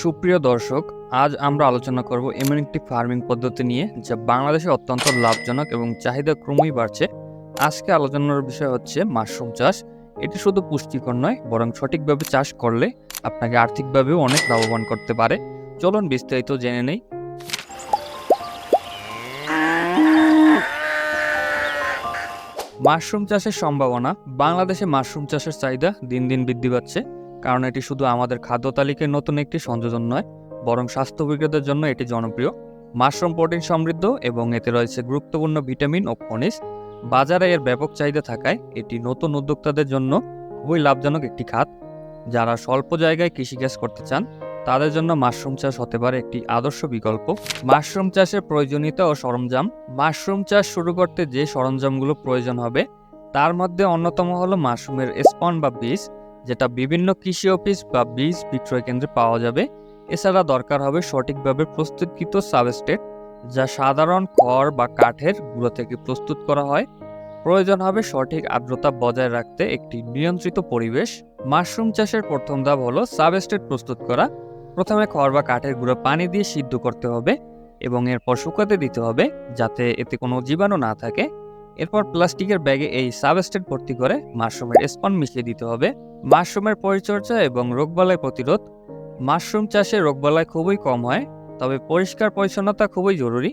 সুপ্রিয় দর্শক, আজ আমরা আলোচনা করব এমন একটি ফার্মিং পদ্ধতি নিয়ে, যা বাংলাদেশে অত্যন্ত লাভজনক এবং চাহিদা ক্রমেই বাড়ছে। আজকে আলোচনার বিষয় হচ্ছে মাশরুম চাষ। এটি শুধু পুষ্টিকর নয়, বরং সঠিকভাবে চাষ করলে আপনাকে আর্থিকভাবেও অনেক লাভবান করতে পারে। চলুন বিস্তারিত জেনে নেই। মাশরুম চাষের সম্ভাবনা, বাংলাদেশে মাশরুম চাষের চাহিদা দিন দিন বৃদ্ধি পাচ্ছে। কারণ এটি শুধু আমাদের খাদ্য তালিকায় নতুন একটি সংযোজন নয়, বরং স্বাস্থ্যবিজ্ঞদের জন্য এটি জনপ্রিয়। মাশরুম প্রোটিন সমৃদ্ধ এবং এতে রয়েছে গুরুত্বপূর্ণ ভিটামিন ও খনিজ। বাজারে এর ব্যাপক চাহিদা থাকায় এটি নতুন উদ্যোক্তাদের জন্য খুবই লাভজনক একটি খাত। যারা স্বল্প জায়গায় কৃষিকাজ করতে চান, তাদের জন্য মাশরুম চাষ হতে পারে একটি আদর্শ বিকল্প। মাশরুম চাষের প্রয়োজনীয়তা ও সরঞ্জাম। মাশরুম চাষ শুরু করতে যে সরঞ্জামগুলো প্রয়োজন হবে, তার মধ্যে অন্যতম হলো মাশরুমের স্পন বা বীজ। যেটা বিভিন্ন কৃষি অফিস বা বীজ বিক্রয় কেন্দ্রে পাওয়া যাবে। এছাড়া দরকার হবে সঠিকভাবে প্রস্তুতকৃত সাবস্টেট যা সাধারণ খড় বা কাঠের গুঁড়ো থেকে প্রস্তুত করা হয়। প্রয়োজন হবে সঠিক আর্দ্রতা বজায় রাখতে একটি নিয়ন্ত্রিত পরিবেশ। মাশরুম চাষের প্রথম ধাপ হলো সাবস্টেট প্রস্তুত করা। প্রথমে খড় বা কাঠের গুঁড়ো পানি দিয়ে সিদ্ধ করতে হবে এবং এরপর শুকাতে দিতে হবে, যাতে এতে কোনো জীবাণু না থাকে। এরপর প্লাস্টিকের ব্যাগে এই সাবস্টেট ভর্তি করে মাশরুমের স্পন মিশিয়ে দিতে হবে। মাশরুমের পরিচর্যা এবং রোগবালাই প্রতিরোধ। মাশরুম চাষে রোগবালাই খুবই কম হয়, তবে পরিষ্কার পরিচ্ছন্নতা খুবই জরুরি।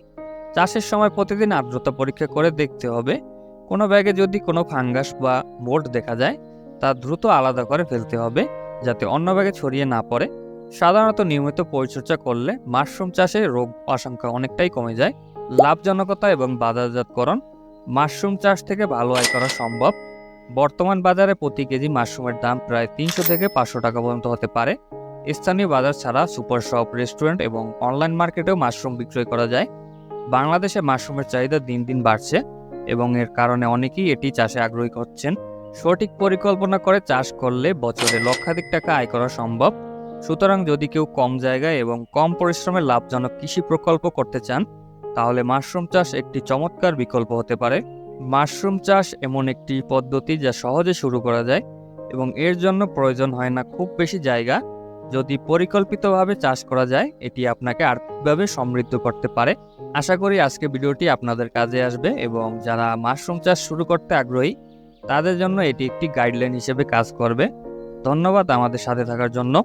চাষের সময় প্রতিদিন আর্দ্রতা পরীক্ষা করে দেখতে হবে। কোনো ব্যাগে যদি কোনো ফাঙ্গাস বা মোল্ড দেখা যায়, তা দ্রুত আলাদা করে ফেলতে হবে, যাতে অন্য ব্যাগে ছড়িয়ে না পড়ে। সাধারণত নিয়মিত পরিচর্যা করলে মাশরুম চাষে রোগ আশঙ্কা অনেকটাই কমে যায়। লাভজনকতা এবং বাজারজাতকরণ মাশরুম চাষ থেকে ভালো আয় করা সম্ভব। বর্তমান বাজারে প্রতি কেজি মাশরুমের দাম প্রায় তিনশো থেকে পাঁচশো টাকা পর্যন্ত হতে পারে। স্থানীয় বাজার ছাড়া সুপার শপ, রেস্টুরেন্ট এবং অনলাইন মার্কেটেও মাশরুম বিক্রয় করা যায়। বাংলাদেশে মাশরুমের চাহিদা দিন দিন বাড়ছে এবং এর কারণে অনেকেই এটি চাষে আগ্রহী হচ্ছেন। সঠিক পরিকল্পনা করে চাষ করলে বছরে লক্ষাধিক টাকা আয় করা সম্ভব। সুতরাং যদি কেউ কম জায়গায় এবং কম পরিশ্রমে লাভজনক কৃষি প্রকল্প করতে চান তাহলে মাশরুম চাষ একটি চমৎকার বিকল্প হতে পারে। মাশরুম চাষ এমন একটি পদ্ধতি যা সহজে শুরু করা যায় এবং এর জন্য প্রয়োজন হয় না খুব বেশি জায়গা। যদি পরিকল্পিতভাবে চাষ করা যায়, এটি আপনাকে আর্থিকভাবে সমৃদ্ধ করতে পারে। আশা করি আজকে ভিডিওটি আপনাদের কাজে আসবে এবং যারা মাশরুম চাষ শুরু করতে আগ্রহী, তাদের জন্য এটি একটি গাইডলাইন হিসেবে কাজ করবে। ধন্যবাদ আমাদের সাথে থাকার জন্য।